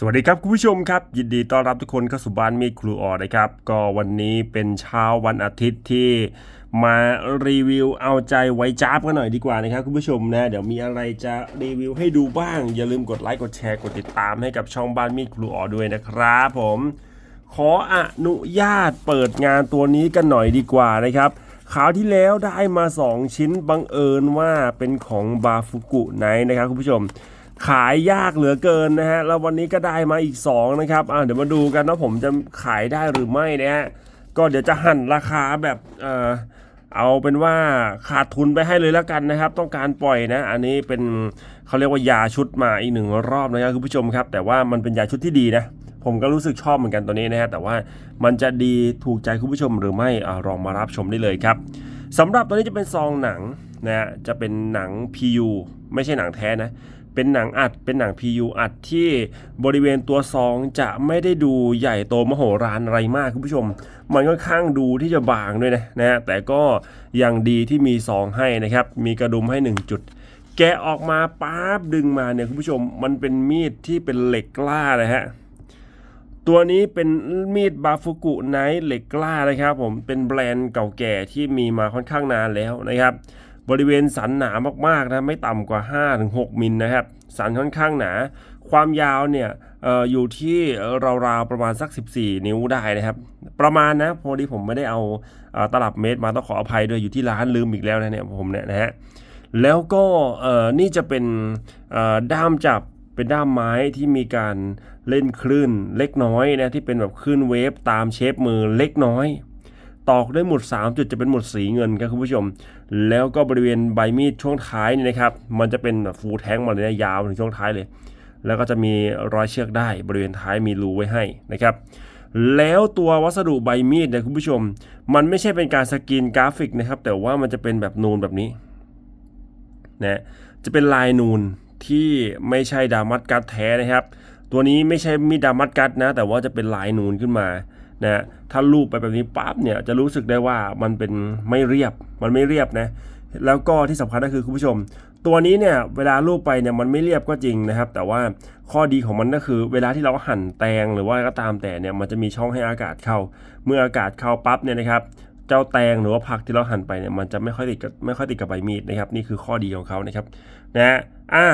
สวัสดีครับคุณผู้ชมครับ ยินดีต้อนรับทุกคนเข้าสู่บ้านมีดครูออนะครับ ก็วันนี้เป็นเช้าวันอาทิตย์ที่มารีวิวเอาใจไว้จ้าบกันหน่อยดีกว่านะครับคุณผู้ชมนะ เดี๋ยวมีอะไรจะรีวิวให้ดูบ้าง อย่าลืมกดไลค์กดแชร์กดติดตามให้กับช่องบ้านมีดครูออด้วยนะครับผม ขออนุญาตเปิดงานตัวนี้กันหน่อยดีกว่านะครับคราวที่แล้วได้มา 2 ชิ้นบังเอิญว่าเป็นของบาฟุกุไนนะครับคุณผู้ชม ขายยากเหลือเกินนะฮะแล้ววันนี้ก็ได้มาอีก 2 นะครับอ่าเดี๋ยวมาดูกันว่าผมจะขายได้หรือไม่นะฮะก็เดี๋ยวจะหั่นราคาแบบเออเอาเป็นว่าขาดทุนไปให้เลยแล้วกันนะครับ ต้องการปล่อยนะ อันนี้เป็นเขาเรียกว่ายาชุดมาอีกหนึ่งรอบนะครับคุณผู้ชมครับ แต่ว่ามันเป็นยาชุดที่ดีนะ ผมก็รู้สึกชอบเหมือนกันตัวนี้นะฮะแต่ว่ามันจะดีถูกใจคุณผู้ชมหรือไม่อาลองมารับชมได้เลยครับสำหรับตัวนี้จะเป็นซองหนังนะฮะจะเป็นหนัง PU ไม่ใช่หนังแท้นะ เป็นหนังอัดเป็นหนัง PU อัดที่บริเวณตัวซองจะไม่ได้ดูใหญ่โตมโหฬารอะไรมากคุณผู้ชม มันค่อนข้างดูที่จะบางด้วยนะนะฮะแต่ก็ยังดีที่มีซองให้นะครับ มีกระดุมให้ 1 จุด แกะออกมาปั๊บดึงมาเนี่ยคุณผู้ชมมันเป็นมีดที่เป็นเหล็กกล้านะฮะตัวนี้เป็นมีดบาฟุกุไนท์เหล็กกล้านะครับผมเป็นแบรนด์เก่าแก่ที่มีมาค่อนข้างนานแล้วนะครับ บริเวณสันหนามากๆนะไม่ต่ำกว่า 5-6 มิลนะครับ สันค่อนข้างหนา ความยาวเนี่ยอออยู่ที่ราวๆประมาณสัก 14 นิ้วได้นะครับ ประมาณนะพอดีผมไม่ได้เอาตลับเมตรมาต้องขออภัยด้วยอยู่ที่ร้านลืมอีกแล้วนะเนี่ยผมเนี่ยนะฮะแล้วก็นี่จะเป็นด้ามจับเป็นด้ามไม้ที่มีการเล่นคลื่นเล็กน้อยนะที่เป็นแบบคลื่นเวฟตามเชฟมือเล็กน้อย ตอกด้วยหมุด 3 จุดจะเป็นหมุดสีเงินครับคุณผู้ชม แล้วก็บริเวณใบมีดช่วงท้ายนี่นะครับ มันจะเป็นฟูแทงมาเลยนะยาวถึงช่วงท้ายเลย แล้วก็จะมีรอยเชือกได้บริเวณท้ายมีรูไว้ให้นะครับ แล้วตัววัสดุใบมีดเนี่ยคุณผู้ชม มันไม่ใช่เป็นการสกรีนกราฟิกนะครับ แต่ว่ามันจะเป็นแบบนูนแบบนี้นะจะเป็นลายนูนที่ไม่ใช่ดามัดกัดแท้นะครับ ตัวนี้ไม่ใช่มีดดามัดกัดนะ แต่ว่าจะเป็นลายนูนขึ้นมา นะถ้าลูบไปแบบนี้ปั๊บเนี่ยจะรู้สึกได้ว่ามันเป็นไม่เรียบมันไม่เรียบนะแล้วก็ที่สำคัญก็คือคุณผู้ชม ตัวนี้เนี่ยเวลาลูบไปเนี่ยมันไม่เรียบก็จริงนะครับ แต่ว่าข้อดีของมันก็คือ เวลาที่เราหั่นแตงหรือว่าก็ตามแต่เนี่ยมันจะมีช่องให้อากาศเข้า เมื่ออากาศเข้าปั๊บเนี่ยนะครับเจ้าแตงหรือว่าผักที่เราหั่นไปเนี่ยมันจะไม่ค่อยติดกับไม่ค่อยติดกับใบมีดนะครับ นี่คือข้อดีของเขานะครับนะอะ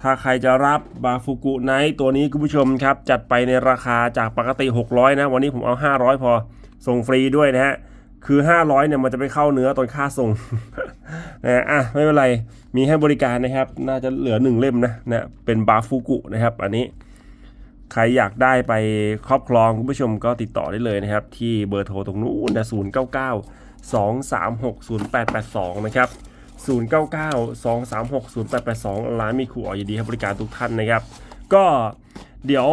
ถ้าใครจะรับบาฟูกุไนท์ตัวนี้คุณผู้ชมครับ จัดไปในราคาจากปกติ 600 นะ วันนี้ผมเอา 500 พอส่งฟรีด้วยนะฮะ คือ 500 เนี่ยมันจะไปเข้าเนื้อตอนค่าส่งนะอะไม่เป็นไร มีให้บริการนะครับ น่าจะเหลือหนึ่งเล่มนะนะเป็นบาฟูกุนะครับ อันนี้ใครอยากได้ไปครอบครองคุณผู้ชมก็ติดต่อได้เลยนะครับ ที่เบอร์โทรตรงนู้นนะ0 9 9 2 3 6 0 8 8 2 นะครับ 0 9 9 2 3 6 0 8 8 2 ร้านมีครูออยินดีให้บริการทุกท่านนะครับ ก็เดี๋ยว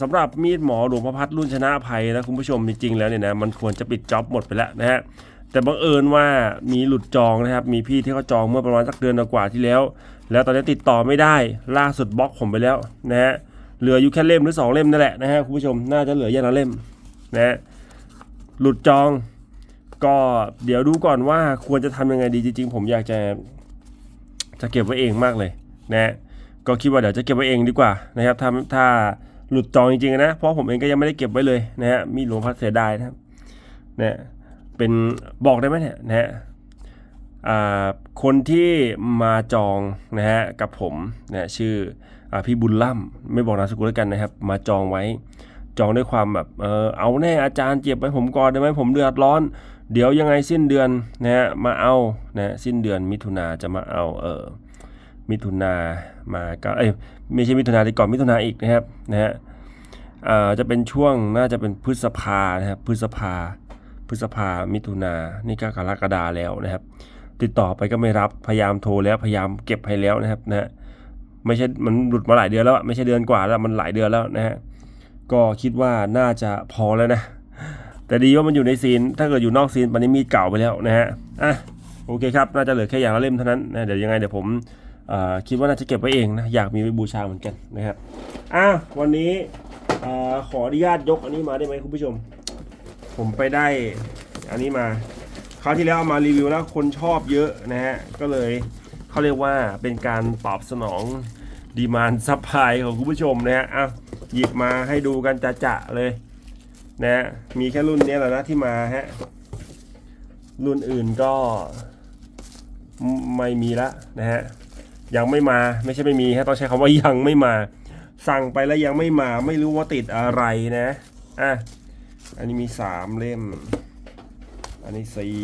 สำหรับมีดหมอหลวงพระพัดรุ่นชนะภัยนะคุณผู้ชมจริงๆแล้วเนี่ยนะมันควรจะปิดจ็อบหมดไปแล้วนะฮะแต่บังเอิญว่ามีหลุดจองนะครับ มีพี่ที่เขาจองเมื่อประมาณสักเดือนกว่าที่แล้ว แล้วตอนนี้ติดต่อไม่ได้ล่าสุดบล็อกผมไปแล้วนะฮะเหลืออยู่แค่เล่มหรือ 2 เล่มนั่นแหละนะฮะคุณผู้ชมน่าจะเหลืออย่างละเล่มนะฮะหลุดจอง ก็เดี๋ยวดูก่อนว่าควรจะทำยังไงดีจริงๆ ผมอยากจะจะเก็บไว้เองมากเลยนะฮะก็คิดว่าเดี๋ยวจะเก็บไว้เองดีกว่านะครับถ้าถ้าหลุดจองจริงๆนะเพราะผมเองก็ยังไม่ได้เก็บไว้เลยนะฮะมีหลวงพัดเสียดายนะครับเนี่ยเป็นบอกได้ไหมเนี่ยนะฮะคนที่มาจองนะฮะกับผมนะชื่ออพี่บุญล่ำไม่บอกนามสกุลแล้วกันนะครับ มาจองไว้จองด้วยความแบบเออเอาแน่อาจารย์เจ็บไปผมก่อนได้ไหมผมเดือดร้อน เดี๋ยวยังไงสิ้นเดือนนะฮะมาเอานะสิ้นเดือนมิถุนาจะมาเอาเออมิถุนามาก็เอ้ยไม่ใช่มิถุนาดีก่อนมิถุนาอีกนะครับนะฮะอ่าจะเป็นช่วงน่าจะเป็นพฤษภานะครับพฤษภา พฤษภามิถุนานี่ก็กรกฎาแล้วนะครับ ติดต่อไปก็ไม่รับพยายามโทรแล้วพยายามเก็บให้แล้วนะครับนะฮะไม่ใช่มันหลุดมาหลายเดือนแล้วไม่ใช่เดือนกว่าแล้วมันหลายเดือนแล้วนะฮะก็คิดว่าน่าจะพอแล้วนะ แต่ดีว่ามันอยู่ในซีน ถ้าเกิดอยู่นอกซีนปันนี้มีดเก่าไปแล้วนะฮะ อะ โอเคครับ น่าจะเหลือแค่อย่างละเล่มเท่านั้นนะ เดี๋ยวยังไงเดี๋ยวผมคิดว่าน่าจะเก็บไว้เองนะ อยากมีไว้บูชาเหมือนกันนะครับ อะ วันนี้อขออนุญาตยกอันนี้มาได้ไหมคุณผู้ชม ผมไปได้ อันนี้มา คราวที่แล้วเอามารีวิวแล้วคนชอบเยอะนะฮะ ก็เลยเขาเรียกว่าเป็นการตอบสนองดีมานซัพพลายของคุณผู้ชมนะฮะ อะ หยิบมาให้ดูกันจะจะๆเลย นะ มีแค่รุ่นนี้แหละนะที่มาฮะ รุ่นอื่นก็ไม่ม่มีละนะฮะ ยังไม่มาไม่ใช่ไม่มีฮะต้องใช้คำว่ายังไม่มา สั่งไปแล้วยังไม่มาไม่รู้ว่าติดอะไรนะอะอันนี้มีสามเล่ม อันนี้สี่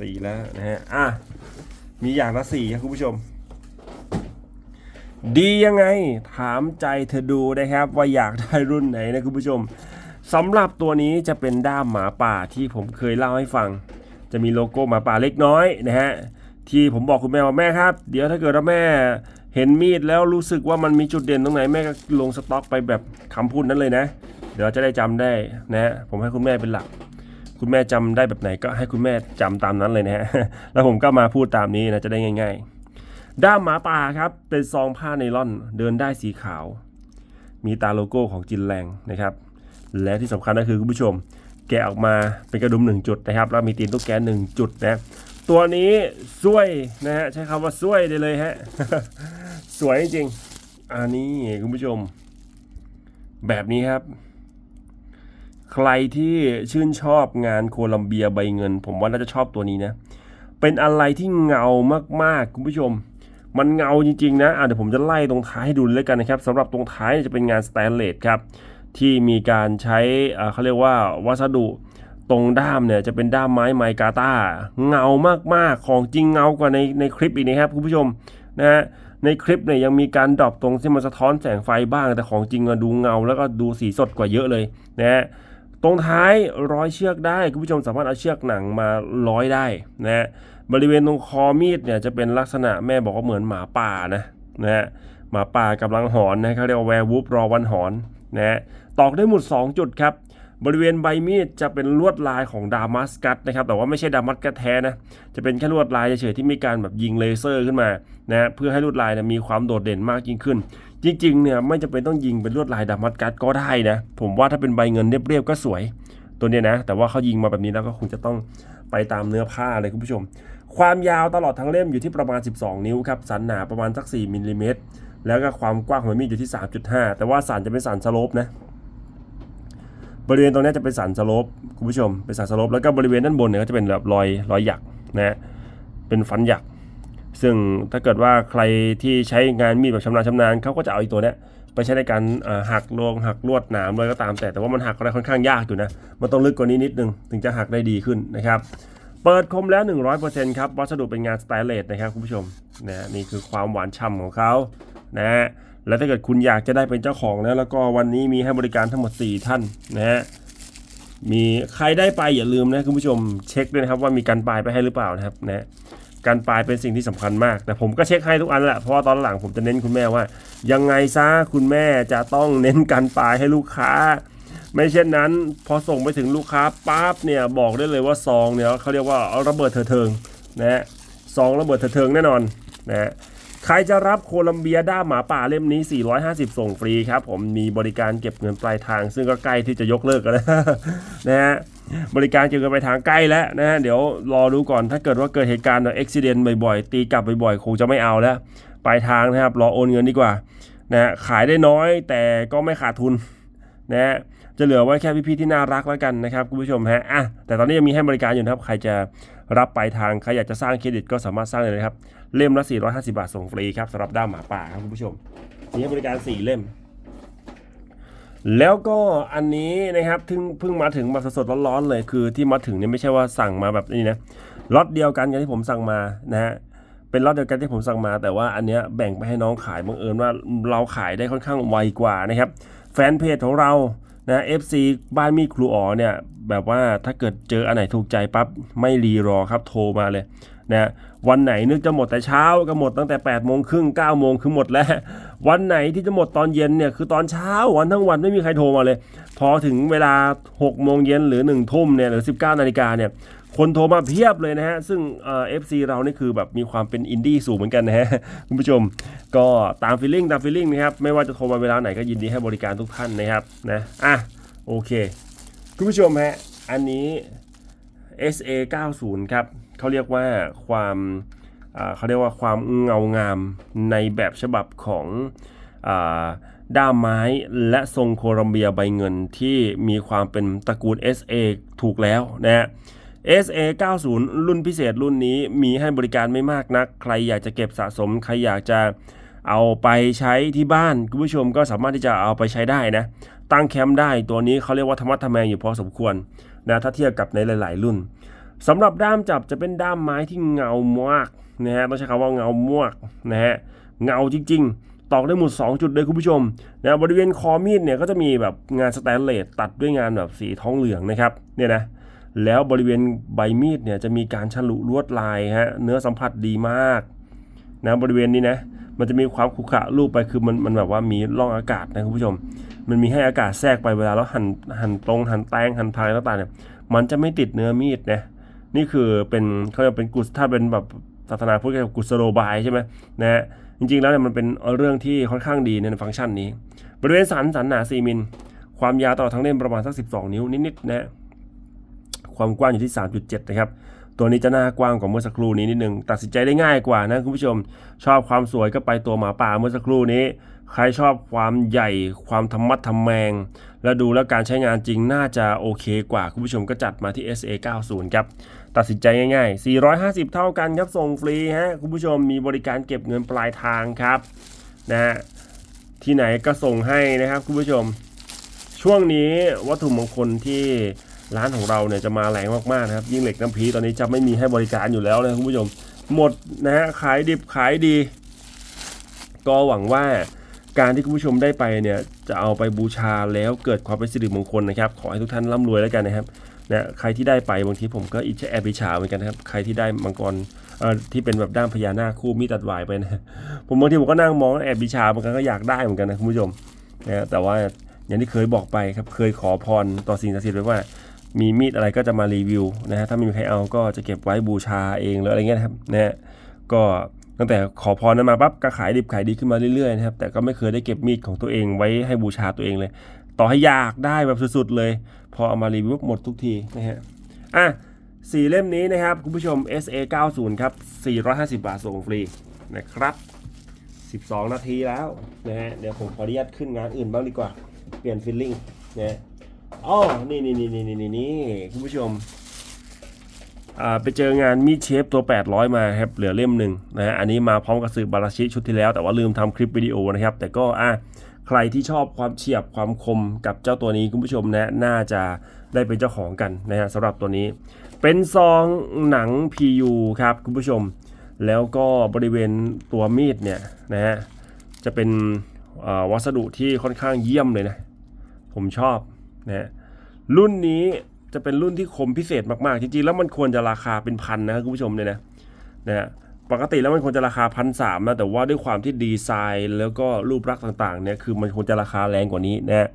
สี่แล้วนะฮะอะมีอย่างละสี่ครับคุณผู้ชม ดียังไงถามใจเธอดูนะครับว่าอยากได้รุ่นไหนนะคุณผู้ชมสำหรับตัวนี้จะเป็นด้ามหมาป่าที่ผมเคยเล่าให้ฟัง จะมีโลโก้หมาป่าเล็กน้อยนะฮะที่ผมบอกคุณแม่ว่าแม่ครับ เดี๋ยวถ้าเกิดว่าแม่เห็นมีดแล้วรู้สึกว่ามันมีจุดเด่นตรงไหนแม่ก็ลงสต็อกไปแบบคำพูดนั้นเลยนะ เดี๋ยวจะได้จำได้นะฮะผมให้คุณแม่เป็นหลัก คุณแม่จำได้แบบไหนก็ให้คุณแม่จำตามนั้นเลยนะฮะแล้วผมก็มาพูดตามนี้นะจะได้ง่าย ๆ ด้ามหมาป่าครับ เป็นซองผ้าไนล่อนเดินได้สีขาว มีตาโลโก้ของจินแรงนะครับ และที่สำคัญก็คือคุณผู้ชม แกะออกมาเป็นกระดุมหนึ่งจุดนะครับ แล้วมีตีนตุ๊กแกหนึ่งจุดนะ ตัวนี้สวยนะฮะใช้คำว่าสวยได้เลยฮะ สวยจริง อันนี้คุณผู้ชม แบบนี้ครับ ใครที่ชื่นชอบงานโคลัมเบียใบเงิน ผมว่าน่าจะชอบตัวนี้นะ เป็นอะไรที่เงามากๆคุณผู้ชม มันเงาจริงๆนะอะเดี๋ยวผมจะไล่ตรงท้ายให้ดูเลยกันนะครับสำหรับตรงท้ายจะเป็นงานสแตนเลสครับที่มีการใช้เขาเรียกว่าวัสดุตรงด้ามเนี่ยจะเป็นด้ามไม้ไมกาตาเงามากๆของจริงเงากว่าในในคลิปอีกนะครับคุณผู้ชมนะฮะในคลิปเนี่ยยังมีการดรอปตรงที่มันสะท้อนแสงไฟบ้าง แต่ของจริงอะดูเงาแล้วก็ดูสีสดกว่าเยอะเลยนะฮะตรงท้ายร้อยเชือกได้คุณผู้ชมสามารถเอาเชือกหนังมาร้อยได้นะฮะ บริเวณตรงคอมีดเนี่ยจะเป็นลักษณะแม่บอกว่าเหมือนหมาป่านะนะฮะหมาป่ากำลังหอนนะเขาเรียกว่าแวร์วูฟรอวันหอนนะฮะตอกได้หมุด 2 จุดครับบริเวณใบมีดจะเป็นลวดลายของดามัสกัสนะครับแต่ว่าไม่ใช่ดามัสกัสแท้นะจะเป็นแค่ลวดลายเฉยๆที่มีการแบบยิงเลเซอร์ขึ้นมานะฮะเพื่อให้ลวดลายเนี่ยมีความโดดเด่นมากยิ่งขึ้น จริงๆเนี่ยไม่จำเป็นต้องยิงเป็นลวดลายดามัสกัสก็ได้นะผมว่าถ้าเป็นใบเงินเรียบๆก็สวยตัวเนี้ยนะแต่ว่าเขายิงมาแบบนี้แล้วก็คงจะต้องไปตามเนื้อผ้าเลยคุณผู้ชม ความยาวตลอดทั้งเล่มอยู่ที่ประมาณ 12 นิ้วครับ สันหนาประมาณสัก 4มิลลิเมตร แล้วก็ความกว้างของมีดอยู่ที่ 3.5 แต่ว่าสันจะเป็นสันสโลปนะ บริเวณตรงนี้จะเป็นสันสโลปคุณผู้ชม เป็นสันสโลปแล้วก็บริเวณด้านบนเนี่ยก็จะเป็นแบบรอยรอยหยักนะ เป็นฟันหยัก ซึ่งถ้าเกิดว่าใครที่ใช้งานมีดแบบชำนาญชำนาญเขาก็จะเอาอีกตัวเนี้ยไปใช้ในการหักลงหักลวดหนามเลยก็ตามแต่แต่ว่ามันหักอะไรค่อนข้างยากอยู่นะ มันต้องลึกกว่านี้นิดนึงถึงจะหักได้ดีขึ้นนะครับ เปิดคมแล้ว 100%ครับ วัสดุเป็นงานสไตเลสนะครับคุณผู้ชมนะนี่คือความหวานฉ่ำของเขานะฮะแล้วถ้าเกิดคุณอยากจะได้เป็นเจ้าของแล้ว แล้วก็วันนี้มีให้บริการทั้งหมด 4 ท่านนะฮะมีใครได้ไปอย่าลืมนะคุณผู้ชมเช็คด้วยนะครับว่ามีการปลายไปให้หรือเปล่านะครับนะการปลายเป็นสิ่งที่สำคัญมาก แต่ผมก็เช็คให้ทุกอันแหละเพราะตอนหลังผมจะเน้นคุณแม่ว่า ยังไงซะคุณแม่จะต้องเน้นการปลายให้ลูกค้า ไม่เช่นนั้นพอส่งไปถึงลูกค้าปั๊บเนี่ยบอกได้เลยว่าซองเนี่ยเขาเรียกว่าระเบิดเถิดเทิงนะฮะซองระเบิดเถิดเทิงแน่นอนนะฮะใครจะรับโคลัมเบียด้าหมาป่าเล่มนี้ 450 ส่งฟรีครับ ผมมีบริการเก็บเงินปลายทาง ซึ่งก็ใกล้ที่จะยกเลิกแล้วนะฮะบริการเก็บเงินปลายทางใกล้แล้วนะฮะเดี๋ยวรอดูก่อนถ้าเกิดว่าเกิดเหตุการณ์แบบอุบิเหตุบ่อยๆ ตีกลับบ่อยๆ คงจะไม่เอาแล้วปลายทางนะครับรอโอนเงินดีกว่านะฮะขายได้น้อยแต่ก็ไม่ขาดทุนนะฮะ จะเหลือไว้แค่พี่ๆที่น่ารักแล้วกันนะครับคุณผู้ชมฮะอะแต่ตอนนี้ยังมีให้บริการอยู่นะครับ ใครจะรับปลายทางใครอยากจะสร้างเครดิตก็สามารถสร้างเลยนะครับเล่มละ 450 บาทส่งฟรีครับสำหรับด้ามหมาป่าครับคุณผู้ชมมีให้บริการ 4 เล่ม แล้วก็อันนี้นะครับเพิ่งเพิ่งมาถึงมาสดๆร้อนๆเลยคือที่มาถึงเนี่ยไม่ใช่ว่าสั่งมาแบบนี้นะล็อตเดียวกันกับที่ผมสั่งมานะฮะเป็นล็อตเดียวกันที่ผมสั่งมา แต่ว่าอันเนี้ยแบ่งไปให้น้องขายบังเอิญว่าเราขายได้ค่อนข้างไวกว่านะครับแฟนเพจของเรา นะ FC บ้านมีครูอ๋อเนี่ยแบบว่าถ้าเกิดเจออันไหนถูกใจปั๊บไม่รีรอครับโทรมาเลยนะวันไหนนึกจะหมดแต่เช้าก็หมดตั้งแต่8ปดโมงครึ่งเก้าโมงคือหมดแล้ว วันไหนที่จะหมดตอนเย็นเนี่ยคือตอนเช้าวันทั้งวันไม่มีใครโทรมาเลย พอถึงเวลา6โมงเย็นหรือ1นึ่ทุ่มเนี่ยหรือ 19นาฬิกาเนี่ย คนโทรมาเพียบเลยนะฮะ ซึ่งเอฟซีเรานี่คือแบบมีความเป็นอินดี้สูงเหมือนกันนะฮะ คุณผู้ชมก็ตามฟีลลิ่งตามฟีลลิ่งนะครับ ไม่ว่าจะโทรมาเวลาไหนก็ยินดีให้บริการทุกท่านนะครับนะอะโอเค คุณผู้ชมฮะ อันนี้ SA 90ครับเขาเรียกว่าความเขาเรียกว่าความเงางามในแบบฉบับของอด้ามไม้และทรงโคลัมเบียใบเงินที่มีความเป็นตระกูล SA ถูกแล้วนะฮะ SA 90 รุ่นพิเศษรุ่นนี้มีให้บริการไม่มากนัก ใครอยากจะเก็บสะสม ใครอยากจะเอาไปใช้ที่บ้านคุณผู้ชมก็สามารถที่จะเอาไปใช้ได้นะ ตั้งแคมป์ได้ตัวนี้เขาเรียกว่าธรรมะทแมงอยู่พอสมควรนะถ้าเทียบกับในหลาย ๆ รุ่นสำหรับด้ามจับจะเป็นด้ามไม้ที่เงามากนะฮะต้องใช้คำว่าเงามากนะฮะเงาจริง ๆ ตอกได้หมด 2 จุดเลยคุณผู้ชมนะบริเวณคอมีดเนี่ยก็จะมีแบบงานสแตนเลสตัดด้วยงานแบบสีทองเหลืองนะครับเนี่ยนะ แล้วบริเวณใบมีดเนี่ยจะมีการฉลุลวดลายฮะเนื้อสัมผัสดีมากนะบริเวณนี้นะมันจะมีความขรุขระรูปไปคือมันมันแบบว่ามีร่องอากาศนะคุณผู้ชม มันมีให้อากาศแทรกไปเวลาเราหันหันตรงหันแตงหันพายต่างๆเนี่ยมันจะไม่ติดเนื้อมีดนะนี่คือเป็นเขาเรียกเป็นกุศถ้าเป็นแบบศาสนาพุทธก็เรียกว่ากุศโลบายใช่ไหมนะฮะจริงๆแล้วเนี่ยมันเป็นเรื่องที่ค่อนข้างดีในฟังก์ชันนี้ บริเวณสันสันหนา4มิล ความยาวตลอดทั้งเล่มประมาณสัก 12 นิ้วนิดๆนะฮะ ความกว้างอยู่ที่ 3.7 นะครับ ตัวนี้จะหน้ากว้างกว่าเมื่อสักครู่นี้นิดนึง ตัดสินใจได้ง่ายกว่านะคุณผู้ชม ชอบความสวยก็ไปตัวหมาป่าเมื่อสักครู่นี้ ใครชอบความใหญ่ ความธรรมัดทำแมง แล้วดูแล้วการใช้งานจริงน่าจะโอเคกว่า คุณผู้ชมก็จัดมาที่ SA 90 ครับ ตัดสินใจง่ายๆ 450 เท่ากันครับ ส่งฟรีฮะ คุณผู้ชมมีบริการเก็บเงินปลายทางครับ นะฮะ ที่ไหนก็ส่งให้นะครับคุณผู้ชม ช่วงนี้วัตถุมงคลที่ ร้านของเราเนี่ยจะมาแรงมากๆนะครับยิ่งเหล็กน้ำพีตอนนี้จะไม่มีให้บริการอยู่แล้วนะครับคุณผู้ชมหมดนะฮะขายดิบขายดี ก็หวังว่าการที่คุณผู้ชมได้ไปเนี่ยจะเอาไปบูชาแล้วเกิดความเป็นสิริมงคลนะครับ ขอให้ทุกท่านร่ำรวยแล้วกันนะครับนะใครที่ได้ไปบางทีผมก็อิจฉาแอบอิจฉาเหมือนกันนะครับ ใครที่ได้มังกรเอ่อที่เป็นแบบด้ามพญานาคคู่มีตัดวายไปนะผมบางทีผมก็นั่งมองแอบอิจฉาเหมือนกันก็อยากได้เหมือนกันนะคุณผู้ชมนะแต่ว่าอย่างที่เคยบอกไปครับเคยขอพรต่อสิ่งศักดิ์สิทธิ์ไว้ว่า มีมีดอะไรก็จะมารีวิวนะฮะถ้าไม่มีใครเอาก็จะเก็บไว้บูชาเองหรืออะไรเงี้ยนะครับนะฮะก็ตั้งแต่ขอพรนั้นมาปั๊บก็ขายดิบขายดีขึ้นมาเรื่อยๆนะครับแต่ก็ไม่เคยได้เก็บมีดของตัวเองไว้ให้บูชาตัวเองเลย ต่อให้อยากได้แบบสุดๆเลย พอเอามารีวิวหมดทุกทีนะฮะอะสี่เล่มนี้นะครับคุณผู้ชม SA 90ครับ450 บาทส่งฟรีนะครับ 12 นาทีแล้วนะฮะเดี๋ยวผมขออนุญาตขึ้นงานอื่นบ้างดีกว่า เปลี่ยนฟิลลิ่งนะฮะ อ๋อนี่นี่นี่นี่นี่นี่คุณผู้ชม อ่าไปเจองานมีดเชฟตัว 800 มาครับ เหลือเล่มหนึ่งนะฮะ อันนี้มาพร้อมกับสืบบาราชิชุดที่แล้ว แต่ว่าลืมทำคลิปวิดีโอนะครับ แต่ก็อะใครที่ชอบความเฉียบความคมกับเจ้าตัวนี้คุณผู้ชมนะน่าจะได้เป็นเจ้าของกันนะฮะสำหรับตัวนี้ เป็นซองหนัง PU ครับคุณผู้ชม แล้วก็บริเวณตัวมีดเนี่ยนะฮะจะเป็นอ่อวัสดุที่ค่อนข้างเยี่ยมเลยนะ ผมชอบ นะรุ่นนี้จะเป็นรุ่นที่คมพิเศษมากๆ จริงๆ แล้วมันควรจะราคาเป็นพันนะครับคุณผู้ชมเนี่ยนะนะปกติแล้วมันควรจะราคาพันสามนะแต่ว่าด้วยความที่ดีไซน์แล้วก็รูปลักษณ์ต่างๆเนี่ยคือมันควรจะราคาแรงกว่านี้นะฮะ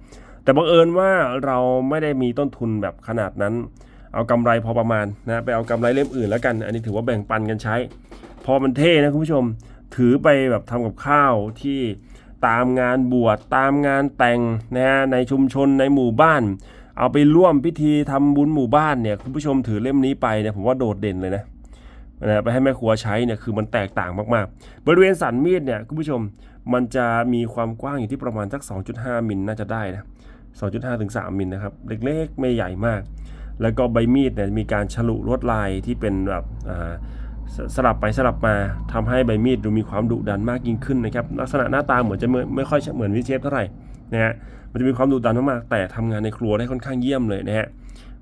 แต่บังเอิญว่าเราไม่ได้มีต้นทุนแบบขนาดนั้น เอากำไรพอประมาณนะไปเอากำไรเล่มอื่นแล้วกัน อันนี้ถือว่าแบ่งปันกันใช้ พอมันเท่นะคุณผู้ชม ถือไปแบบทำกับข้าวที่ ตามงานบวชตามงานแต่งนะฮะในชุมชนในหมู่บ้าน เอาไปร่วมพิธีทำบุญหมู่บ้านเนี่ยคุณผู้ชมถือเล่มนี้ไปเนี่ยผมว่าโดดเด่นเลยนะนะไปให้แม่ครัวใช้เนี่ยคือมันแตกต่างมากๆ บริเวณสันมีดเนี่ยคุณผู้ชมมันจะมีความกว้างอยู่ที่ประมาณสัก 2.5 มิลน่าจะได้นะ 2.5 ถึง 3 มิลนะครับ เล็กๆ ไม่ใหญ่มาก แล้วก็ใบมีดเนี่ยมีการฉลุลวดลายที่เป็นแบบอ่า สสลับไปสลับมาทำให้ใบมีดดูมีความดุดันมากยิ่งขึ้นนะครับลักษณะหน้าตาเหมือนจะไม่ไม่ค่อยเหมือนวิเชฟเท่าไหร่นะฮะมันจะมีความดุดันมากๆแต่ทำงานในครัวได้ค่อนข้างเยี่ยมเลยนะฮะ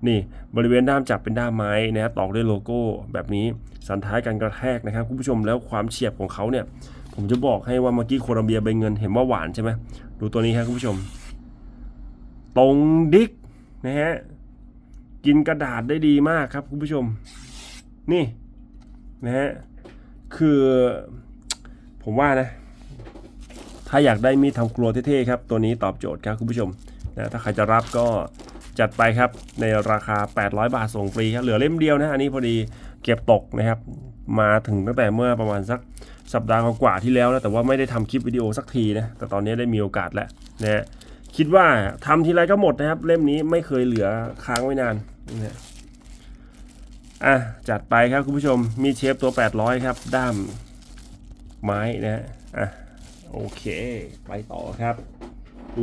นี่บริเวณด้ามจับเป็นด้ามไม้นะฮะตอกด้วยโลโก้แบบนี้สันท้ายการกระแทกนะครับคุณผู้ชมแล้วความเฉียบของเขาเนี่ย ผมจะบอกให้ว่าเมื่อกี้โคลัมเบียใบเงินเห็นว่าหวานใช่ไหมดูตัวนี้ครับคุณผู้ชม ตรงดิกนะฮะกินกระดาษได้ดีมากครับคุณผู้ชม นี่ นะฮะคือผมว่านะ ถ้าอยากได้มีดทำครัวเท่ๆครับ ตัวนี้ตอบโจทย์ครับคุณผู้ชมนะถ้าใครจะรับก็จัดไปครับในราคา 800 บาทส่งฟรีครับเหลือเล่มเดียวนะอันนี้พอดีเก็บตกนะครับ มาถึงตั้งแต่เมื่อประมาณสักสัปดาห์กว่าที่แล้วนะแต่ว่าไม่ได้ทำคลิปวิดีโอสักทีนะแต่ตอนนี้ได้มีโอกาสแล้วนะฮะคิดว่าทำทีไรก็หมดนะครับ เล่มนี้ไม่เคยเหลือค้างไว้นานนะฮะ อะ จัดไปครับคุณผู้ชมมีเชฟตัว 800 ครับ ด้ามไม้นะฮะอะ โอเค ไปต่อครับ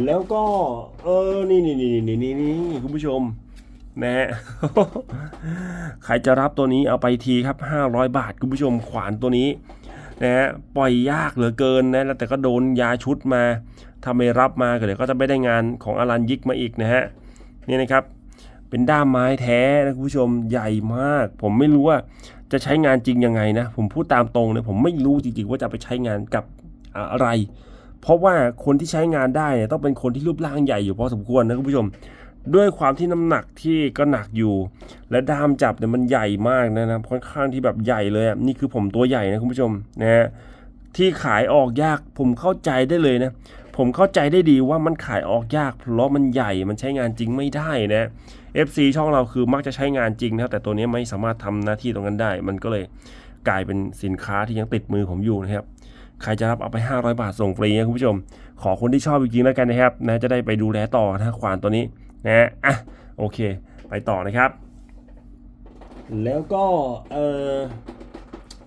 แล้วก็ เออ นี่นี่นี่นี่นี่นี่คุณผู้ชม นะฮะใครจะรับตัวนี้เอาไปทีครับ 500 บาทคุณผู้ชมขวานตัวนี้นะฮะปล่อยยากเหลือเกินนะแล้วแต่ก็โดนยาชุดมาถ้าไม่รับมาก็เดี๋ยวก็จะไม่ได้งานของอลันยิกมาอีกนะฮะนี่นะครับ เป็นด้ามไม้แท้นะคุณผู้ชมใหญ่มาก ผมไม่รู้ว่าจะใช้งานจริงยังไงนะ ผมพูดตามตรงเลยผมไม่รู้จริงๆว่าจะไปใช้งานกับอะไร เพราะว่าคนที่ใช้งานได้เนี่ยต้องเป็นคนที่รูปร่างใหญ่อยู่พอสมควรนะคุณผู้ชม ด้วยความที่น้ำหนักที่ก็หนักอยู่ และด้ามจับเนี่ยมันใหญ่มากนะนะค่อนข้างที่แบบใหญ่เลยนี่คือผมตัวใหญ่นะคุณผู้ชมนะฮะที่ขายออกยากผมเข้าใจได้เลยนะ ผมเข้าใจได้ดีว่ามันขายออกยากเพราะมันใหญ่มันใช้งานจริงไม่ได้นะ FC ช่องเราคือมักจะใช้งานจริงนะครับแต่ตัวนี้ไม่สามารถทำหน้าที่ตรงนั้นได้ มันก็เลยกลายเป็นสินค้าที่ยังติดมือผมอยู่นะครับใครจะรับเอาไป 500 บาทส่งฟรีนะคุณผู้ชม ขอคนที่ชอบจริงๆแล้วกันนะครับนะจะได้ไปดูแลต่อนะควานตัวนี้นะอะโอเค ไปต่อนะครับ แล้วก็เออ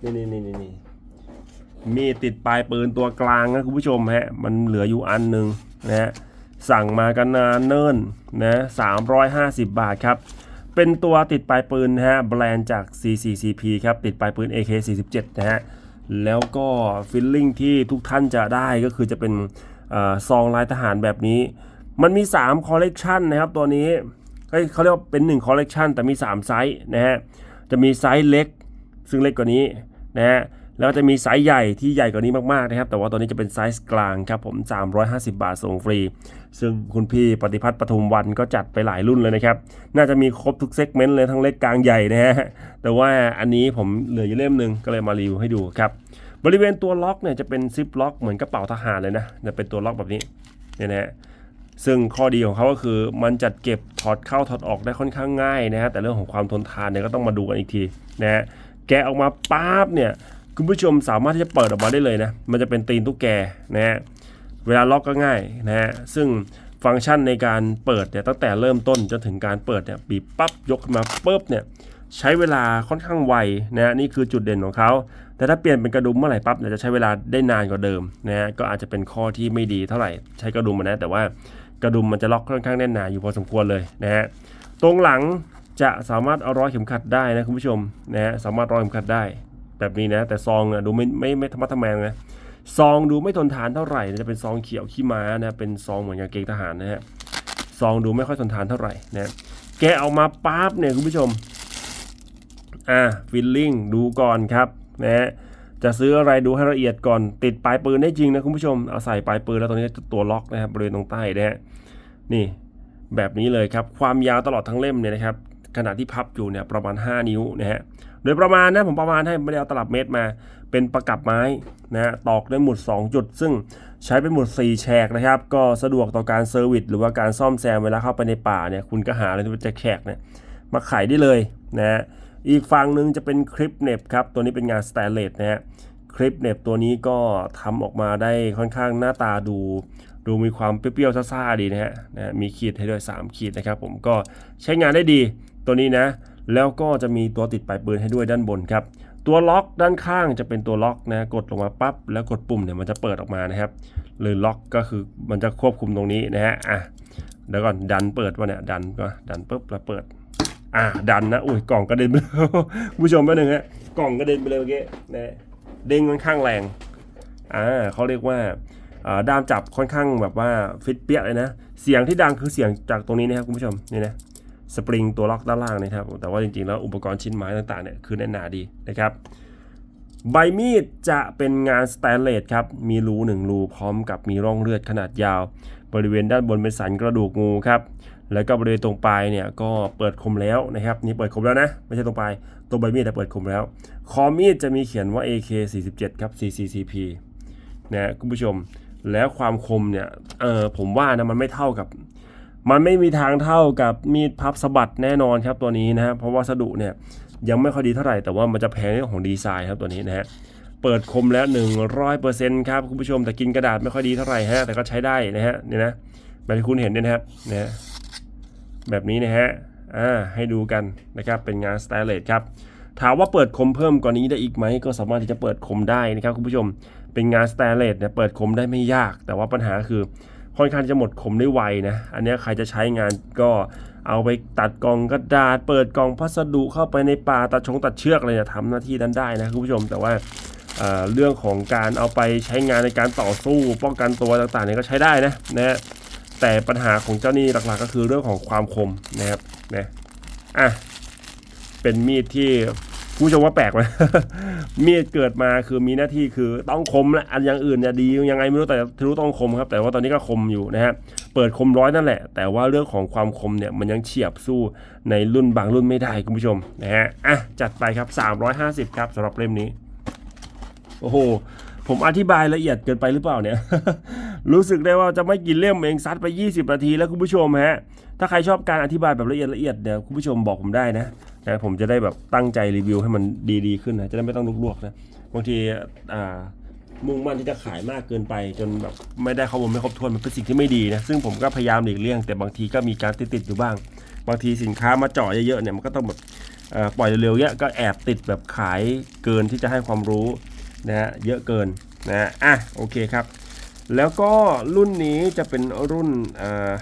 นี่นี่นี่นี่มีติดปลายปืนตัวกลางนะคุณผู้ชมฮะมันเหลืออยู่อันหนึ่งนะฮะ สั่งมากันนานเนิ่นนะ350 บาทครับ เป็นตัวติดปลายปืนนะฮะแบรนด์จาก CCCP ครับ ติดปลายปืน AK47 นะฮะ แล้วก็ฟิลลิ่งที่ทุกท่านจะได้ก็คือจะเป็นอซองลายทหารแบบนี้ มันมี3คอลเลกชันนะครับตัวนี้เฮ้ยเขาเรียกว่าเป็น1คอลเลกชันแต่มี 3 ไซส์นะฮะ จะมีไซส์เล็ก ซึ่งเล็กกว่านี้นะฮะ แล้วก็จะมีไซส์ใหญ่ที่ใหญ่กว่านี้มากๆนะครับ แต่ว่าตัวนี้จะเป็นไซส์กลางครับผม 350 บาทส่งฟรี ซึ่งคุณพี่ปฏิพัฒน์ปทุมวันก็จัดไปหลายรุ่นเลยนะครับ น่าจะมีครบทุกเซกเมนต์เลยทั้งเล็กกลางใหญ่นะฮะ แต่ว่าอันนี้ผมเหลืออยู่เล่มหนึ่งก็เลยมารีวิวให้ดูครับ บริเวณตัวล็อกเนี่ยจะเป็นซิปล็อกเหมือนกระเป๋าทหารเลยนะจะเป็นตัวล็อกแบบนี้เนี่ยนะฮะซึ่งข้อดีของเขาก็คือมันจัดเก็บถอดเข้าถอดออกได้ค่อนข้างง่ายนะฮะแต่เรื่องของความทนทานเนี่ยก็ต้องมาดูกันอีกทีนะฮะแกะออกมาปั๊บเนี่ย คุณผู้ชมสามารถที่จะเปิดออกมาได้เลยนะ มันจะเป็นตีนตุ๊กแกนะฮะ เวลาล็อกก็ง่ายนะฮะ ซึ่งฟังก์ชันในการเปิดเนี่ยตั้งแต่เริ่มต้นจนถึงการเปิดเนี่ยบีบปั๊บยกขึ้นมาปุ๊บเนี่ยใช้เวลาค่อนข้างไวนะฮะนี่คือจุดเด่นของเขา แต่ถ้าเปลี่ยนเป็นกระดุมเมื่อไหร่ปั๊บเนี่ยจะใช้เวลาได้นานกว่าเดิมนะฮะก็อาจจะเป็นข้อที่ไม่ดีเท่าไหร่ใช้กระดุมอะนะแต่ว่ากระดุมมันจะล็อกค่อนข้างแน่นหนาอยู่พอสมควรเลยนะฮะตรงหลังจะสามารถเอาร้อยเข็มขัดได้นะคุณผู้ชมนะฮะสามารถร้อยเข็มขัดได้ แบบนี้นะ แต่ซองดูไม่ไม่ไม่ธรรมะทแมงนะซองดูไม่ทนทานเท่าไหร่นะจะเป็นซองเขียวขี้ม้านะเป็นซองเหมือนกางเกงทหารนะฮะซองดูไม่ค่อยทนทานเท่าไหร่นะแกะออกมาปั๊บเนี่ยคุณผู้ชมอ่าฟิลลิ่งดูก่อนครับนะฮะจะซื้ออะไรดูให้ละเอียดก่อนติดปลายปืนได้จริงนะคุณผู้ชมเอาใส่ปลายปืนแล้วตรงนี้จะตัวล็อกนะครับบริเวณตรงใต้นะฮะนี่แบบนี้เลยครับความยาวตลอดทั้งเล่มเนี่ยนะครับขณะที่พับอยู่เนี่ยประมาณ 5 นิ้วนะฮะ โดยประมาณนะผมประมาณให้ไม่ได้เอาตลับเมตรมา เป็นประกับไม้นะฮะตอกด้วยหมุด 2 จุด ซึ่งใช้เป็นหมุด 4 แฉกนะครับ ก็สะดวกต่อการเซอร์วิสหรือว่าการซ่อมแซมเวลาเข้าไปในป่าเนี่ยคุณก็หาอะไรที่เป็นแฉกเนี่ยมาไขได้เลยนะฮะอีกฝั่งหนึ่งจะเป็นคลิปเน็บครับ ตัวนี้เป็นงานสแตนเลสนะฮะคลิปเน็บตัวนี้ก็ทำออกมาได้ค่อนข้างหน้าตาดู ดูมีความเปรี้ยวๆซ่าๆดีนะฮะนะมีขีดให้ด้วย 3 ขีดนะครับ ผมก็ใช้งานได้ดีตัวนี้นะ แล้วก็จะมีตัวติดปลายปืนให้ด้วยด้านบนครับ ตัวล็อกด้านข้างจะเป็นตัวล็อกนะกดลงมาปั๊บแล้วกดปุ่มเนี่ยมันจะเปิดออกมานะครับ หรือล็อกก็คือมันจะควบคุมตรงนี้นะฮะอะเดี๋ยวก่อนดันเปิดวะเนี่ยดันก็ดันปุ๊บแล้วเปิดอะดันนะอุ้ยกล่องกระเด็นไปแล้วคุณผู้ชมแป๊บนึงฮะกล่องกระเด็นไปเลยเมื่อกี้นะเด้งค่อนข้างแรงอ่าเขาเรียกว่าอ่าด้ามจับค่อนข้างแบบว่าฟิตเปี้ยเลยนะ เสียงที่ดังคือเสียงจากตรงนี้นะครับคุณผู้ชมนี่นะ สปริงตัวล็อกด้านล่างนะครับ แต่ว่าจริงๆแล้วอุปกรณ์ชิ้นไม้ต่างๆเนี่ยคือแน่นหนาดีนะครับ ใบมีดจะเป็นงานสแตนเลสครับ มีรูหนึ่งรูพร้อมกับมีร่องเลือดขนาดยาว บริเวณด้านบนเป็นสันกระดูกงูครับแล้วก็บริเวณตรงปลายเนี่ยก็เปิดคมแล้วนะครับนี่เปิดคมแล้วนะ ไม่ใช่ตรงปลายตัวใบมีดแต่เปิดคมแล้ว คอมีดจะมีเขียนว่า AK47 ครับ CCCP นะคุณผู้ชม แล้วความคมเนี่ยเออผมว่านะมันไม่เท่ากับ มันไม่มีทางเท่ากับมีดพับสะบัดแน่นอนครับตัวนี้นะฮะเพราะวัสดุเนี่ยยังไม่ค่อยดีเท่าไหร่แต่ว่ามันจะแพงเรื่องของดีไซน์ครับตัวนี้นะฮะเปิดคมแล้ว 100%ครับคุณผู้ชมแต่กินกระดาษไม่ค่อยดีเท่าไหร่ฮะแต่ก็ใช้ได้นะฮะเนี่ยนะแบบที่คุณเห็นเนี่ยนะครับนะฮะแบบนี้นะฮะอ่าให้ดูกันนะครับเป็นงานสไตเลสครับถามว่าเปิดคมเพิ่มกว่านี้ได้อีกไหมก็สามารถที่จะเปิดคมได้นะครับคุณผู้ชมเป็นงานสแตนเลสเนี่ยเปิดคมได้ไม่ยาก แต่ว่าปัญหาคือ ค่อนข้างจะหมดคมได้ไวนะ อันนี้ใครจะใช้งานก็เอาไปตัดกล่องกระดาษ เปิดกล่องพัสดุเข้าไปในป่าตัดชงตัดเชือกอะไรเนี่ยทำหน้าที่นั้นได้นะคุณผู้ชมแต่ว่าเรื่องของการเอาไปใช้งานในการต่อสู้ป้องกันตัวต่างๆเนี่ยก็ใช้ได้นะนะแต่ปัญหาของเจ้านี่หลักๆก็คือเรื่องของความคมนะครับนะอะเป็นมีดที่ ผู้ชมว่าแปลกไหม มีดเกิดมาคือมีหน้าที่คือต้องคมและอันอย่างอื่นเนี่ยดียังไงไม่รู้แต่ทะลุต้องคมครับ แต่ว่าตอนนี้ก็คมอยู่นะฮะเปิดคมร้อยนั่นแหละ แต่ว่าเรื่องของความคมเนี่ยมันยังเฉียบสู้ในรุ่นบางรุ่นไม่ได้คุณผู้ชมนะฮะอะจัดไปครับ 350 ครับสำหรับเล่มนี้ โอ้โหผมอธิบายละเอียดเกินไปหรือเปล่าเนี่ย รู้สึกได้ว่าจะไม่กินเล่มเองซัดไป 20 นาทีแล้วคุณผู้ชมฮะ ถ้าใครชอบการอธิบายแบบละเอียดละเอียดเนี่ยคุณผู้ชมบอกผมได้นะ นะผมจะได้แบบตั้งใจรีวิวให้มันดีๆขึ้นนะจะได้ไม่ต้องลวกๆนะบางทีอ่ามุ่งมั่นที่จะขายมากเกินไป จนแบบไม่ได้ข้อมูลไม่ครบถ้วนมันเป็นสิ่งที่ไม่ดีนะซึ่งผมก็พยายามหลีกเลี่ยง แต่บางทีก็มีการติดๆอยู่บ้าง บางทีสินค้ามาเจาะเยอะๆเนี่ยมันก็ต้องแบบปล่อยเร็วๆเนี้ยก็แอบติดแบบขายเกินที่จะให้ความรู้นะฮะเยอะเกินนะฮะอะโอเคครับ แล้วก็รุ่นนี้จะเป็นรุ่นเอ่อ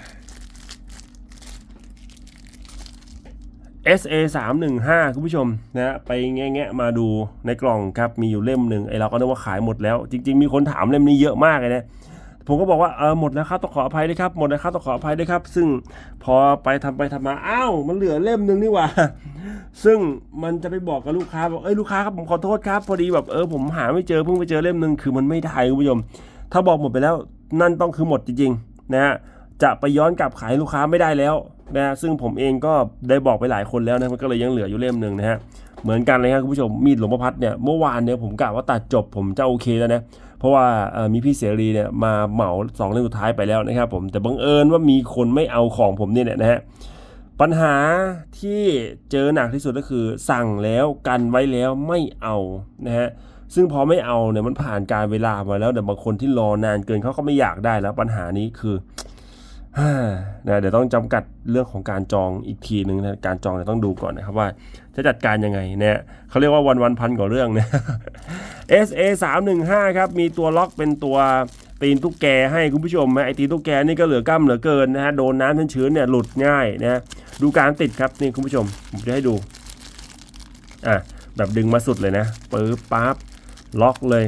SA 3 1 5คุณผู้ชมนะฮะไปแงะมาดูในกล่องครับมีอยู่เล่มหนึ่งไอเราก็นึกว่าขายหมดแล้ว จริง ๆ มีคนถามเล่มนี้เยอะมากเลยนะผมก็บอกว่าเออหมดแล้วครับต้องขออภัยด้วยครับหมดแล้วครับต้องขออภัยด้วยครับ ซึ่งพอไปทำไปทำมาอ้าวมันเหลือเล่มหนึ่งนี่หว่าซึ่งมันจะไปบอกกับลูกค้าบอกเอ้ยลูกค้าครับผมขอโทษครับ พอดีแบบเออผมหาไม่เจอเพิ่งไปเจอเล่มหนึ่งคือมันไม่ได้คุณผู้ชมถ้าบอกหมดไปแล้วนั่นต้องคือหมดจริงๆนะฮะจะไปย้อนกลับขายลูกค้าไม่ได้แล้ว นะฮะซึ่งผมเองก็ได้บอกไปหลายคนแล้วนะมันก็เลยยังเหลืออยู่เล่มหนึ่งนะฮะเหมือนกันเลยครับคุณผู้ชมมีดหลวงพ่อพัดเนี่ยเมื่อวานเนี่ยผมกะว่าตัดจบผมจะโอเคแล้วนะเพราะว่ามีพี่เสรีเนี่ยมาเหมาสองเล่มสุดท้ายไปแล้วนะครับผมแต่บังเอิญว่ามีคนไม่เอาของผมเนี่ยนะฮะปัญหาที่เจอหนักที่สุดก็คือสั่งแล้วกันไว้แล้วไม่เอานะฮะซึ่งพอไม่เอาเนี่ยมันผ่านการเวลามาแล้วแต่บางคนที่รอนานเกินเขาก็ไม่อยากได้แล้วปัญหานี้คือ นะเดี๋ยวต้องจำกัดเรื่องของการจองอีกทีหนึ่งนะการจองเนี่ยต้องดูก่อนนะครับว่าจะจัดการยังไงเนี่ยเขาเรียกว่าวันวันพันกว่าเรื่องนะ SA 3 1 5ครับมีตัวล็อกเป็นตัวตีนตุ๊กแกให้คุณผู้ชมนะไอตีนตุ๊กแกนี่ก็เหลือกล้ามเหลือเกินนะฮะโดนน้ำชื้นเนี่ยหลุดง่ายนะฮะดูการติดครับนี่คุณผู้ชมผมจะให้ดูอะแบบดึงมาสุดเลยนะปึ๊บปั๊บล็อกเลย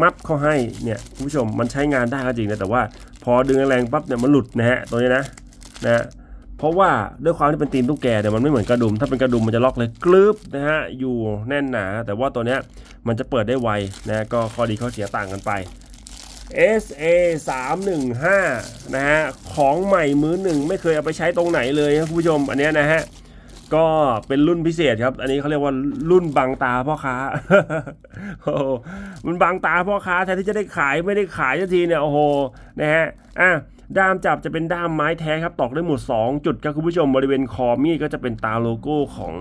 มับเข้าให้เนี่ยคุณผู้ชมมันใช้งานได้ก็จริงนะแต่ว่า พอดึงแรงปั๊บเนี่ยมันหลุดนะฮะตัวนี้นะนะ เพราะว่าด้วยความที่เป็นตีนตุ๊กแกเนี่ยมันไม่เหมือนกระดุม ถ้าเป็นกระดุมมันจะล็อกเลยกรึบนะฮะอยู่แน่นหนา แต่ว่าตัวเนี้ยมันจะเปิดได้ไวนะก็ข้อดีข้อเสียต่างกันไป SA 3 1 5นะฮะของใหม่มือหนึ่งไม่เคยเอาไปใช้ตรงไหนเลยนะคุณผู้ชมอันเนี้ยนะฮะ ก็เป็นรุ่นพิเศษครับ อันนี้เขาเรียกว่ารุ่นบังตาพ่อค้า โอ้มันบังตาพ่อค้าแทนที่จะได้ขายไม่ได้ขายสักทีเนี่ย โอ้โห นะฮะ อะ ด้ามจับจะเป็นด้ามไม้แท้ครับ ตอกได้หมด 2 จุดครับคุณผู้ชมบริเวณคอมีดก็จะเป็นตาโลโก้ของ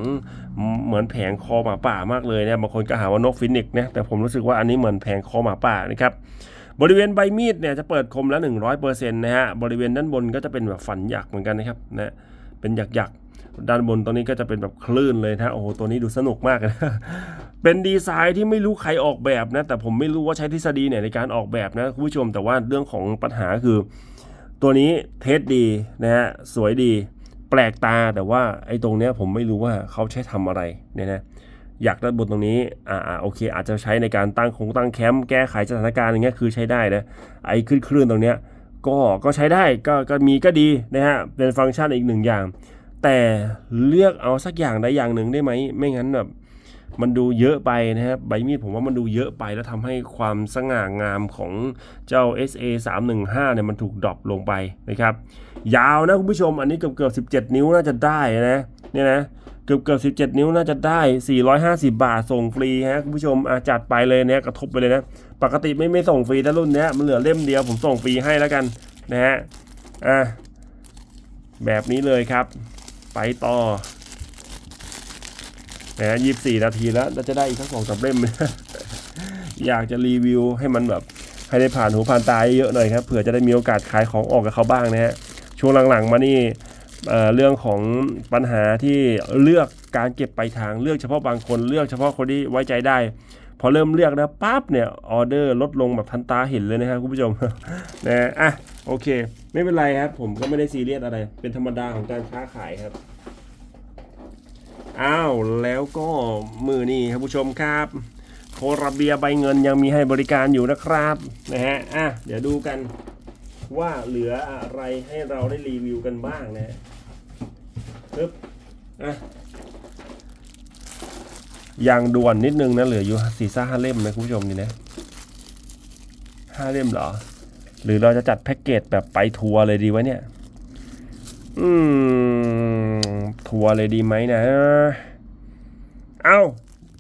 เหมือนแผงคอหมาป่ามากเลยนะบางคนก็หาว่านกฟินิกซ์นะ แต่ผมรู้สึกว่าอันนี้เหมือนแผงคอหมาป่านะครับบริเวณใบมีดเนี่ยจะเปิดคมแล้ว100%นะฮะ บริเวณด้านบนก็จะเป็นแบบฝันหยักเหมือนกันนะครับนะ เป็นหยักหยักๆ ด้านบนตรงนี้ก็จะเป็นแบบคลื่นเลยนะฮะโอ้โหตัวนี้ดูสนุกมากนะเป็นดีไซน์ที่ไม่รู้ใครออกแบบนะ แต่ผมไม่รู้ว่าใช้ทฤษฎีเนี่ยในการออกแบบนะคุณผู้ชมแต่ว่าเรื่องของปัญหาคือ ตัวนี้เทสดีนะฮะสวยดี แปลกตาแต่ว่าไอ้ตรงเนี้ยผมไม่รู้ว่าเขาใช้ทำอะไรเนี่ยนะอยากด้านบนตรงนี้อ่าอ่าโอเค อาจจะใช้ในการตั้งคงตั้งแคมป์แก้ไขสถานการณ์อย่างเงี้ยคือใช้ได้นะไอ้ขึ้นคลื่นตรงเนี้ยก็ก็ใช้ได้ก็ก็มีก็ดีนะฮะเป็นฟังก์ชันอีกหนึ่งอย่าง แต่เลือกเอาสักอย่างใดอย่างหนึ่งได้ไหม ไม่งั้นแบบมันดูเยอะไปนะครับใบมีดผมว่ามันดูเยอะไปแล้วทำให้ความสง่างามของเจ้า SA 315เนี่ยมันถูกดรอปลงไปนะครับ ยาวนะคุณผู้ชมอันนี้เกือบเกือบ17 นิ้วน่าจะได้นะเนี่ยนะเกือบเกือบ17 นิ้วน่าจะได้ 450 บาทส่งฟรีฮะคุณผู้ชมอาจัดไปเลยเนี่ยกระทบไปเลยนะ ปกติไม่ไม่ส่งฟรีถ้ารุ่นเนี้ยมันเหลือเล่มเดียวผมส่งฟรีให้แล้วกันนะฮะอะแบบนี้เลยครับ ไปต่อนะฮะยี่สิบสี่นาทีแล้วเราจะได้อีกสักสองสามเล่ม อยากจะรีวิวให้มันแบบให้ได้ผ่านหูผ่านตาเยอะหน่อยครับเผื่อจะได้มีโอกาสขายของออกกับเขาบ้างนะฮะช่วงหลังๆมานี่เเรื่องของปัญหาที่เลือกการเก็บไปลายทางเลือกเฉพาะบางคนเลือกเฉพาะคนที่ไว้ใจได้ พอเริ่มเลือกนะปั๊บเนี่ยออเดอร์ลดลงแบบทันตาเห็นเลยนะครับคุณผู้ชมนะอะโอเค ไม่เป็นไรครับ ผมก็ไม่ได้ซีเรียสอะไร เป็นธรรมดาของการค้าขายครับอ้าวแล้วก็มือนี่ครับผู้ชมครับโคราเบียใบเงินยังมีให้บริการอยู่นะครับนะฮะอะเดี๋ยวดูกันว่าเหลืออะไรให้เราได้รีวิวกันบ้างนะฮะปึ๊บอะ ยางด่วนนิดนึงนะเหลืออยู่สี่ซ่าห้าเล่มนะคุณผู้ชมนี่นะห้าเล่มเหรอ หรือเราจะจัดแพ็กเกจแบบไปทัวร์เลยดีวะเนี่ย อืม ทัวร์เลยดีไหมนะ เอ้า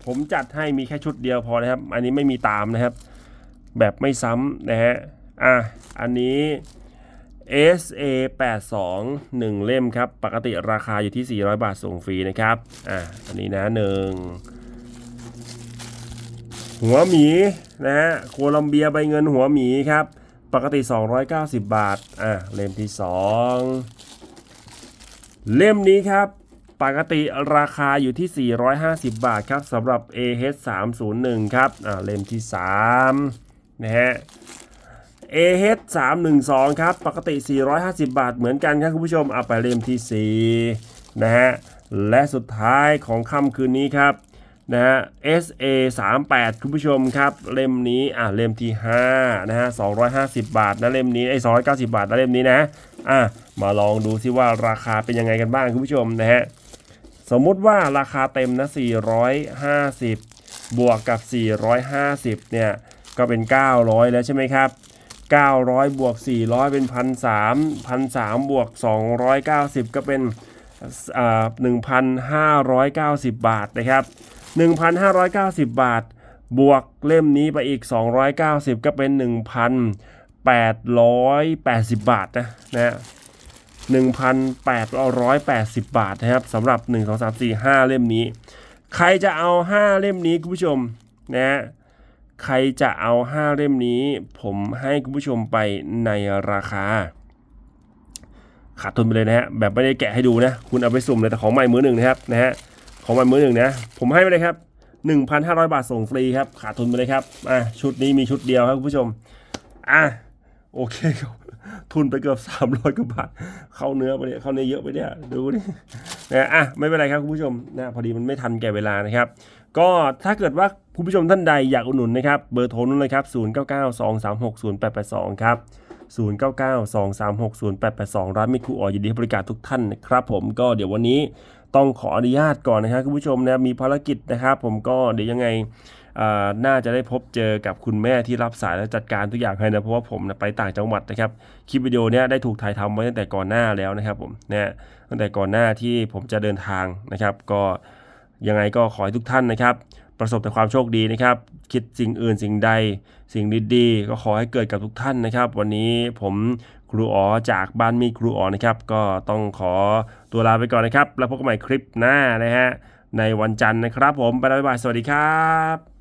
ผมจัดให้มีแค่ชุดเดียวพอนะครับ อันนี้ไม่มีตามนะครับ แบบไม่ซ้ำนะฮะ อะ อันนี้ SA 82 1 เล่มครับ ปกติราคาอยู่ที่ 400 บาทส่งฟรีนะครับ อะ อันนี้นะหนึ่ง หัวหมีนะฮะโคลัมเบียใบเงินหัวหมีครับ ปกติ 290 บาท อะ เล่มที่ 2 เล่มนี้ครับ ปกติราคาอยู่ที่ 450 บาทครับสำหรับ AH 301 ครับ อ่าเล่มที่ 3 นะฮะ AH 312 ครับ ปกติ 450 บาทเหมือนกันครับคุณผู้ชมเอาไปเล่มที่ 4 นะฮะ และสุดท้ายของค่ำคืนนี้ครับ นะฮะ SA 38คุณผู้ชมครับ เล่มนี้อะเล่มที่5นะฮะ250 บาทนะเล่มนี้ไอ้290 บาทนะเล่มนี้นะอะมาลองดูซิว่าราคาเป็นยังไงกันบ้างคุณผู้ชมนะฮะสมมุติว่าราคาเต็มนะ 450 บวกกับ 450 เนี่ย ก็เป็น 900 แล้วใช่ไหมครับ 900 บวก 400 เป็น 1,300 1,300 บวก 290 ก็เป็นอ่า1,590 บาทนะครับ 1,590 บาท บวกเล่มนี้ไปอีก 290 ก็เป็น 1,880 บาทนะนะฮะ1,880 บาทนะครับสำหรับ 1 2 3 4 5 เล่มนี้ ใครจะเอา 5 เล่มนี้คุณผู้ชมนะฮะใครจะเอา 5 เล่มนี้ ผมให้คุณผู้ชมไปในราคา ขาดทุนไปเลยนะฮะแบบไม่ได้แกะให้ดูนะ คุณเอาไปสุ่มเลยแต่ของใหม่มือหนึ่งนะครับนะฮะ ของใหม่มือหนึ่งนะ ผมให้ไปเลยครับ 1,500 บาทส่งฟรีครับ ขาดทุนไปเลยครับ อะ ชุดนี้มีชุดเดียวครับคุณผู้ชม อะ โอเคครับ ทุนไปเกือบ 300กว่าบาท เข้าเนื้อไปเนี่ยเข้าเนื้อเยอะไปเนี่ย ดูดินะอะ ไม่เป็นไรครับคุณผู้ชมนะพอดีมันไม่ทันแก่เวลานะครับ ก็ถ้าเกิดว่าคุณผู้ชมท่านใดอยากอุดหนุนนะครับ เบอร์โทรนู้นเลยครับ 0992360882 ครับ0992360882 ร้านมิคูออยินดีให้บริการทุกท่านนะครับผม ก็เดี๋ยววันนี้ ต้องขออนุญาตก่อนนะครับคุณผู้ชมนะมีภารกิจนะครับ ผมก็เดี๋ยวยังไงน่าจะได้พบเจอกับคุณแม่ที่รับสายและจัดการทุกอย่างให้นะเพราะว่าผมนะไปต่างจังหวัดนะครับคลิปวิดีโอนี้ได้ถูกถ่ายทำไว้ตั้งแต่ก่อนหน้าแล้วนะครับผมนะตั้งแต่ก่อนหน้าที่ผมจะเดินทางนะครับ ก็ยังไงก็ขอให้ทุกท่านนะครับ ประสบแต่ความโชคดีนะครับ คิดสิ่งอื่นสิ่งใด สิ่งดีๆก็ขอให้เกิดกับทุกท่านนะครับ วันนี้ผม รูอ๋อจากบ้านมีครูอ๋อนะครับก็ต้องขอตัวลาไปก่อนนะครับ แล้วพบกันใหม่คลิปหน้านะฮะในวันจันทร์นะครับผมไปแล้วบ๊ายบายสวัสดีครับ